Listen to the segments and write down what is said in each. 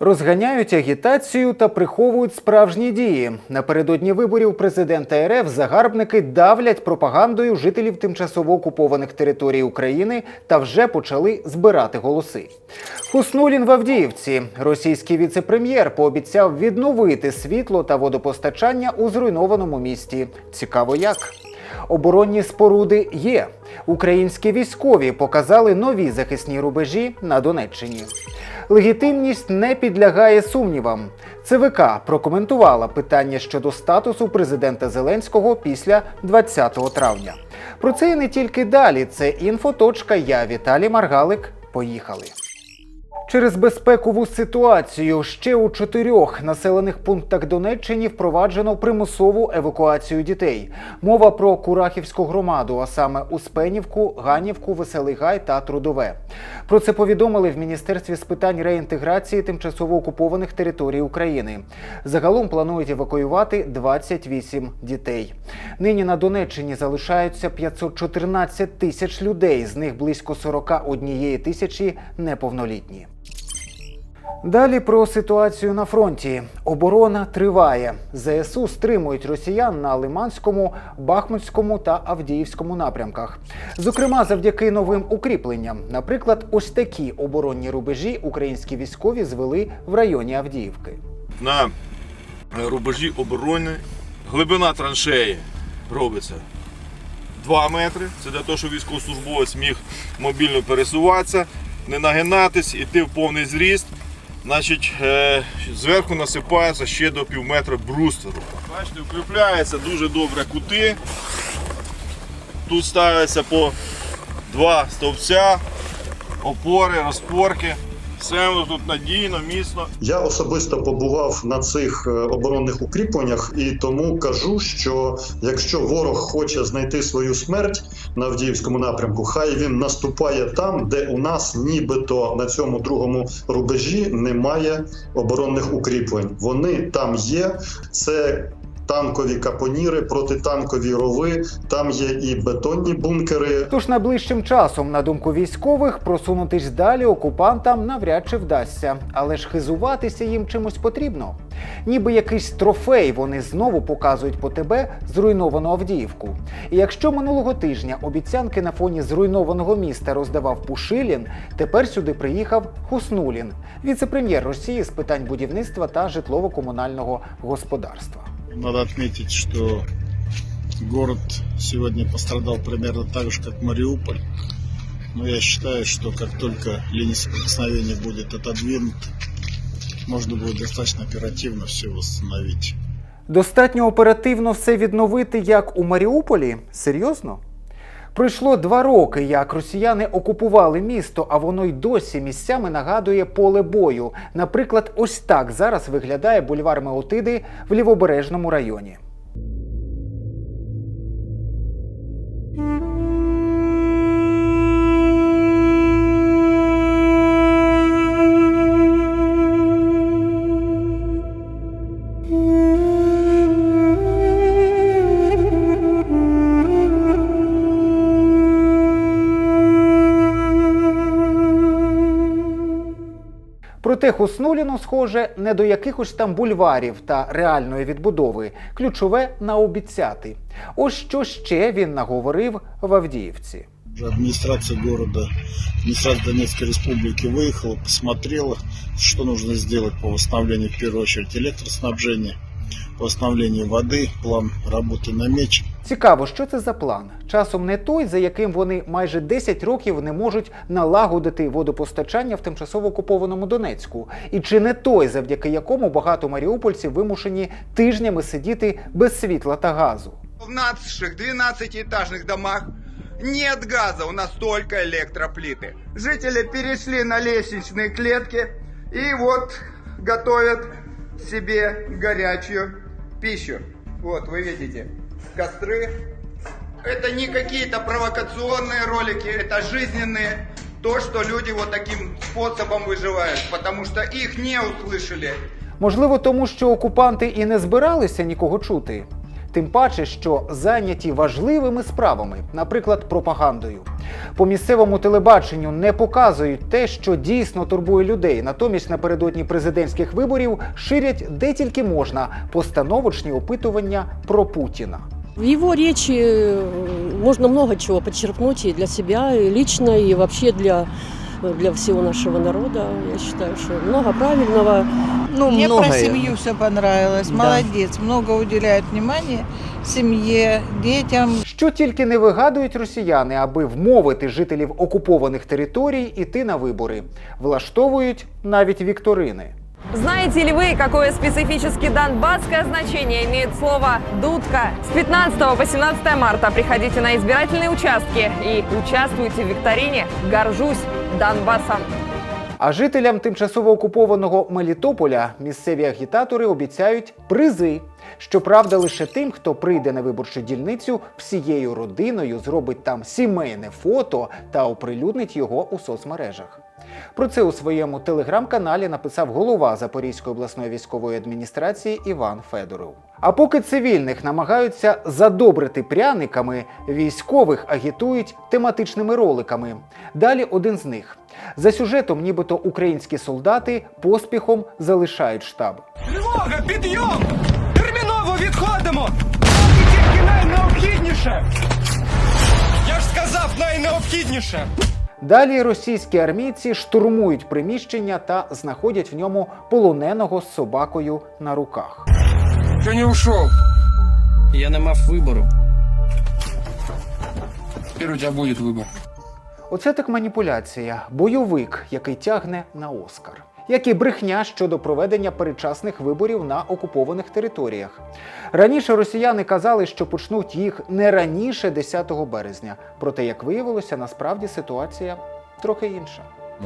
Розганяють агітацію та приховують справжні дії. Напередодні виборів президента РФ загарбники давлять пропагандою жителів тимчасово окупованих територій України та вже почали збирати голоси. Хуснулін в Авдіївці, російський віце-прем'єр, пообіцяв відновити світло та водопостачання у зруйнованому місті. Цікаво, як. Оборонні споруди є. Українські військові показали нові захисні рубежі на Донеччині. Легітимність не підлягає сумнівам. ЦВК прокоментувала питання щодо статусу президента Зеленського після 20 травня. Про це і не тільки далі. Це інфоточка. Я Віталій Маргалик. Поїхали. Через безпекову ситуацію ще у чотирьох населених пунктах Донеччини впроваджено примусову евакуацію дітей. Мова про Курахівську громаду, а саме Успенівку, Ганівку, Веселий Гай та Трудове. Про це повідомили в Міністерстві з питань реінтеграції тимчасово окупованих територій України. Загалом планують евакуювати 28 дітей. Нині на Донеччині залишаються 514 тисяч людей, з них близько 41 тисячі неповнолітні. Далі про ситуацію на фронті. Оборона триває. ЗСУ стримують росіян на Лиманському, Бахмутському та Авдіївському напрямках. Зокрема, завдяки новим укріпленням. Наприклад, ось такі оборонні рубежі українські військові звели в районі Авдіївки. на е, рубежі оборони. Глибина траншеї робиться 2 метри. Це для того, щоб військовослужбовець міг мобільно пересуватися, не нагинатись, іти в повний зріст. Значить, е, зверху насипається ще до пів метра брустеру. Бачите, укріпляються дуже добре кути. Тут ставляться по два стовпця, опори, розпорки. Все тут надійно, міцно. Я особисто побував на цих е, оборонних укріпленнях і тому кажу, що якщо ворог хоче знайти свою смерть на Авдіївському напрямку, хай він наступає там, де у нас нібито на цьому другому рубежі немає оборонних укріплень. Вони там є. Це танкові капоніри, протитанкові рови. Там є і бетонні бункери, Тож найближчим часом, на думку військових, просунутись далі окупантам навряд чи вдасться. Але ж хизуватися їм чимось потрібно. Ніби якийсь трофей вони знову показують по тебе зруйновану Авдіївку. І якщо минулого тижня обіцянки на фоні зруйнованого міста роздавав Пушилін, тепер сюди приїхав Хуснулін, віце-прем'єр Росії з питань будівництва та житлово-комунального господарства. Надо отметить, что город сегодня пострадал примерно так же, как Мариуполь. Но я считаю, что как только линия соприкосновения будет отодвинута, можно будет достаточно оперативно все восстановить. Достатньо оперативно все відновити, як у Маріуполі? Серйозно? Пройшло два роки, як росіяни окупували місто, а воно й досі місцями нагадує поле бою. Наприклад, ось так зараз виглядає бульвар Меотиди в лівобережному районі. Проте Хуснуліну, схоже, не до якихось там бульварів та реальної відбудови. Ключове наобіцяти. Ось що ще він наговорив в Авдіївці. Уже администрация города, администрация Донецкой республики выехала, посмотрела, что нужно сделать по восстановлению, в первую очередь, электроснабжения, по восстановлению воды, план работы намечен. Цікаво, що це за план? Часом не той, за яким вони майже 10 років не можуть налагодити водопостачання в тимчасово окупованому Донецьку, і чи не той, завдяки якому багато маріупольців вимушені тижнями сидіти без світла та газу. В наших 12-этажных домах нет газа, у нас только электроплиты. Жители перешли на лестничные клетки и вот готовят себе горячую пищу. Вот, вы видите, костры. Это не какие-то провокационные ролики, это жизненные то, что люди вот таким способом выживают, потому что их не услышали. Можливо, тому що окупанти і не збиралися нікого чути. Тим паче, що зайняті важливими справами, наприклад, пропагандою. По місцевому телебаченню не показують те, що дійсно турбує людей. Натомість напередодні президентських виборів ширять де тільки можна постановочні опитування про Путіна. В его речи э, можно много чего подчеркнуть и для себя, и лично, и вообще для, для всего нашего народа. Я считаю, что много правильного. Ну, Мне многое. про семью все понравилось. Да. Молодец. Много уделяет внимания семье, детям. Що тільки не вигадують росіяни, аби вмовити жителів окупованих територій іти на вибори, влаштовують навіть вікторини. Знаете ли вы, какое специфически донбасское значение имеет слово «дудка»? С 15 по 17 марта приходите на избирательные участки и участвуйте в викторине «Горжусь Донбассом». А жителям тимчасово окупованого Мелітополя місцеві агітатори обіцяють призи. Щоправда, лише тим, хто прийде на виборчу дільницю всією родиною, зробить там сімейне фото та оприлюднить його у соцмережах. Про це у своєму телеграм-каналі написав голова Запорізької обласної військової адміністрації Іван Федоров. А поки цивільних намагаються задобрити пряниками, військових агітують тематичними роликами. Далі один з них. За сюжетом, нібито українські солдати поспіхом залишають штаб. Тривога, підйом! Терміново відходимо! Тільки найнеобхідніше! Я ж сказав найнеобхідніше! Далі російські армійці штурмують приміщення та знаходять в ньому полоненого з собакою на руках. Що не ушов? Я не мав вибору. Тепер у тебе буде вибір. Оце так маніпуляція, бойовик, який тягне на Оскар Як і брехня щодо проведення передчасних виборів на окупованих територіях. Раніше росіяни казали, що почнуть їх не раніше 10 березня. Проте, як виявилося, насправді ситуація трохи інша.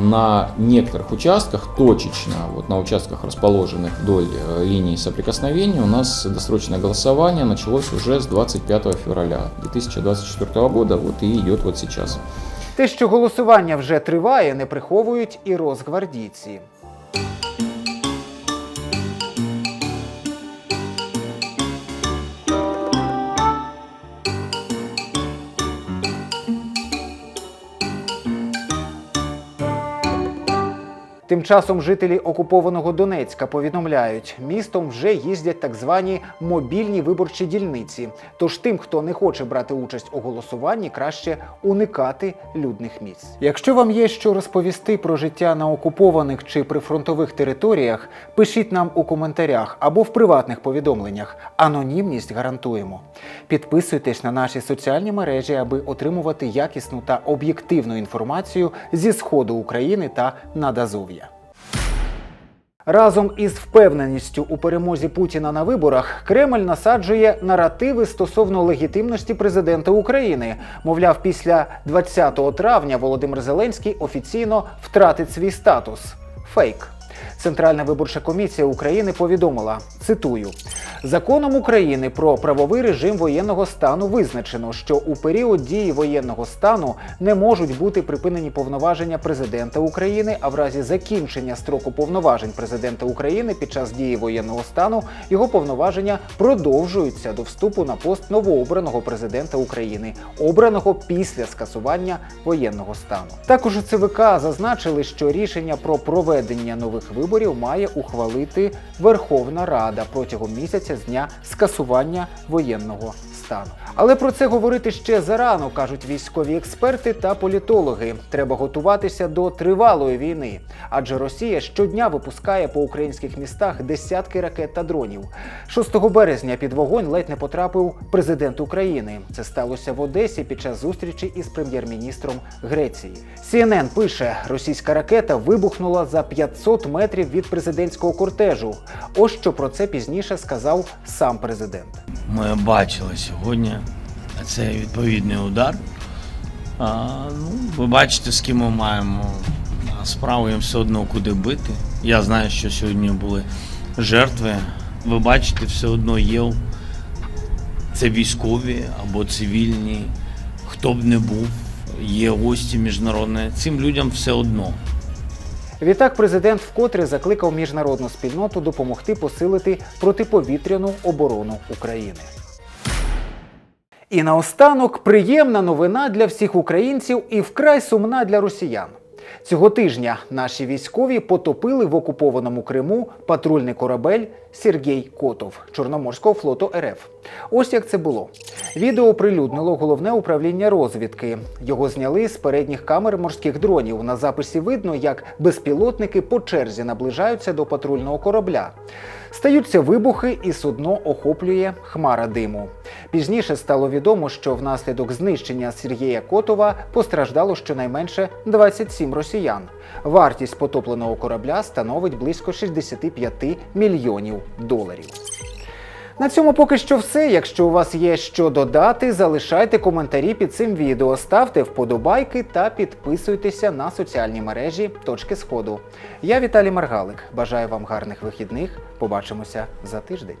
На некоторых участках, точечно, вот на участках, расположенных вдоль э, линии соприкосновения, у нас досрочное голосование началось уже с 25 февраля 2024 года, вот и идет вот сейчас. Те, що голосування вже триває, не приховують і розгвардійці. Тим часом жителі окупованого Донецька повідомляють, містом вже їздять так звані мобільні виборчі дільниці. Тож тим, хто не хоче брати участь у голосуванні, краще уникати людних місць. Якщо вам є що розповісти про життя на окупованих чи прифронтових територіях, пишіть нам у коментарях або в приватних повідомленнях. Анонімність гарантуємо. Підписуйтесь на наші соціальні мережі, аби отримувати якісну та об'єктивну інформацію зі сходу України та Надазов'я. Разом із впевненістю у перемозі Путіна на виборах Кремль насаджує наративи стосовно легітимності президента України. Мовляв, після 20 травня Володимир Зеленський офіційно втратить свій статус. Фейк. Центральна виборча комісія України повідомила: цитую: законом України про правовий режим воєнного стану визначено, що у період дії воєнного стану не можуть бути припинені повноваження президента України, а в разі закінчення строку повноважень президента України під час дії воєнного стану його повноваження продовжуються до вступу на пост новообраного президента України, обраного після скасування воєнного стану. Також у ЦВК зазначили, що рішення про проведення нових виборів має ухвалити Верховна Рада протягом місяця з дня скасування воєнного стану. Але про це говорити ще зарано, кажуть військові експерти та політологи. Треба готуватися до тривалої війни, адже Росія щодня випускає по українських містах десятки ракет та дронів. 6 березня під вогонь ледь не потрапив президент України. Це сталося в Одесі під час зустрічі із прем'єр-міністром Греції. CNN пише, російська ракета вибухнула за 500 метрів від президентського кортежу. Ось що про це пізніше сказав сам президент. Ми бачили сьогодні цей відповідний удар. А, ну, ви бачите, з ким ми маємо справу, їм все одно куди бити. Я знаю, що сьогодні були жертви. Ви бачите, все одно є це військові або цивільні, хто б не був, є гості міжнародні. Цим людям все одно. Відтак президент вкотре закликав міжнародну спільноту допомогти посилити протиповітряну оборону України. І наостанок приємна новина для всіх українців і вкрай сумна для росіян. Цього тижня наші військові потопили в окупованому Криму патрульний корабель Сергій Котов Чорноморського флоту РФ. Ось як це було. Відео оприлюднило головне управління розвідки. Його зняли з передніх камер морських дронів. На записі видно, як безпілотники по черзі наближаються до патрульного корабля. Стаються вибухи, і судно охоплює хмара диму. Пізніше стало відомо, що внаслідок знищення Сергія Котова постраждало щонайменше 27 росіян. Вартість потопленого корабля становить близько 65 мільйонів доларів. На цьому поки що все. Якщо у вас є що додати, залишайте коментарі під цим відео, ставте вподобайки та підписуйтеся на соціальні мережі Точки Сходу. Я Віталій Маргалик. Бажаю вам гарних вихідних. Побачимося за тиждень.